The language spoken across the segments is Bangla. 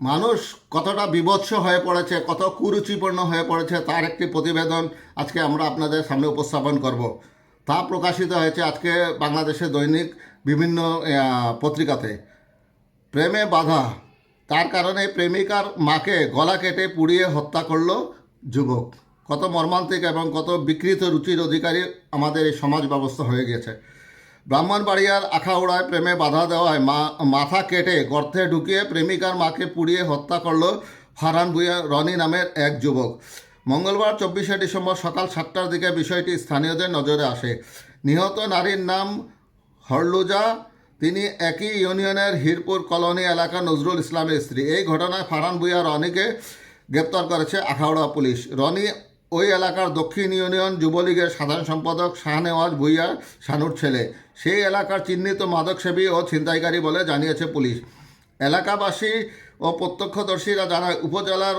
মানুষ কতটা বিভৎস হয়ে পড়েছে, কত কুরুচিপূর্ণ হয়ে পড়েছে তার একটি প্রতিবেদন আজকে আমরা আপনাদের সামনে উপস্থাপন করব। তা প্রকাশিত হয়েছে আজকে বাংলাদেশের দৈনিক বিভিন্ন পত্রিকাতে। প্রেমে বাধা, তার কারণে প্রেমিকার মাকে গলা কেটে পুড়িয়ে হত্যা করল যুবক। কত মর্মান্তিক এবং কত বিকৃত রুচির অধিকারী আমাদের এই সমাজ ব্যবস্থা হয়ে গেছে ব্রাহ্মণবাড়িয়ার আখাউড়ায় প্রেমে বাধা দেওয়ায় মা, মাথা কেটে গর্তে ঢুকিয়ে প্রেমিকার মাকে পুড়িয়ে হত্যা করল ফারহান ভুইয়া রনি নামের এক যুবক। মঙ্গলবার চব্বিশে ডিসেম্বর সকাল সাতটার দিকে বিষয়টি স্থানীয়দের নজরে আসে। নিহত নারীর নাম হরলুজা, তিনি একই ইউনিয়নের হিরপুর কলোনি এলাকা নজরুল ইসলামের স্ত্রী। এই ঘটনায় ফারহান ভুইয়া রনিকে গ্রেপ্তার করেছে আখাউড়া পুলিশ। রনি ওই এলাকার দক্ষিণ ইউনিয়ন যুবলীগের সাধারণ সম্পাদক শাহনেওয়াজ ভুইয়া শানুর ছেলে। সেই এলাকার চিহ্নিত মাদকসেবী ও ছিনতাইকারী বলে জানিয়েছে পুলিশ। এলাকাবাসী ও প্রত্যক্ষদর্শীরা জানায়, উপজেলার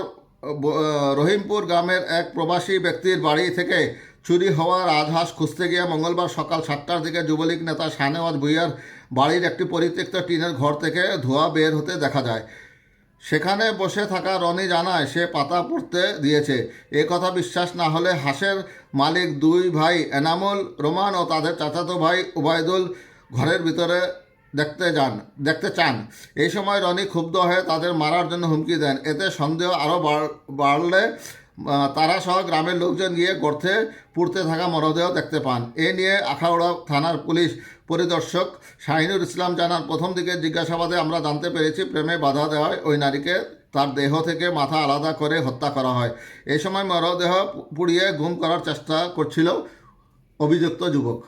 রহিমপুর গ্রামের এক প্রবাসী ব্যক্তির বাড়ি থেকে চুরি হওয়া রাজহাঁস খুঁজতে গিয়ে মঙ্গলবার সকাল সাতটার দিকে যুবলীগ নেতা শাহনেওয়াজ ভুইয়ার বাড়ির একটি পরিত্যক্ত টিনের ঘর থেকে ধোঁয়া বের হতে দেখা যায়। সেখানে বসে থাকা রনি জানায়, সে পাতা পড়তে দিয়েছে। এ কথা বিশ্বাস না হলে হাঁসের মালিক দুই ভাই, এনামুল রোমান ও তাদের চাচাতো ভাই উবায়দুল ঘরের ভিতরে দেখতে যান, দেখতে চান। এই সময় রনি ক্ষুব্ধ হয়ে তাদের মারার জন্য হুমকি দেন। এতে সন্দেহ আরও বাড়লে তারা সহ গ্রামের লোকজন গিয়ে গর্তে পুড়তে থাকা মরদেহ দেখতে পান। এ নিয়ে আখাউড়া থানার পুলিশ পরিদর্শক শাহিনুর ইসলাম জানার প্রথম দিকে জিজ্ঞাসাবাদে আমরা জানতে পেরেছি, প্রেমে বাধা দেওয়ায় ওই নারীকে তার দেহ থেকে মাথা আলাদা করে হত্যা করা হয়। এ সময় মরদেহ পুড়িয়ে গুম করার চেষ্টা করছিল অভিযুক্ত যুবক।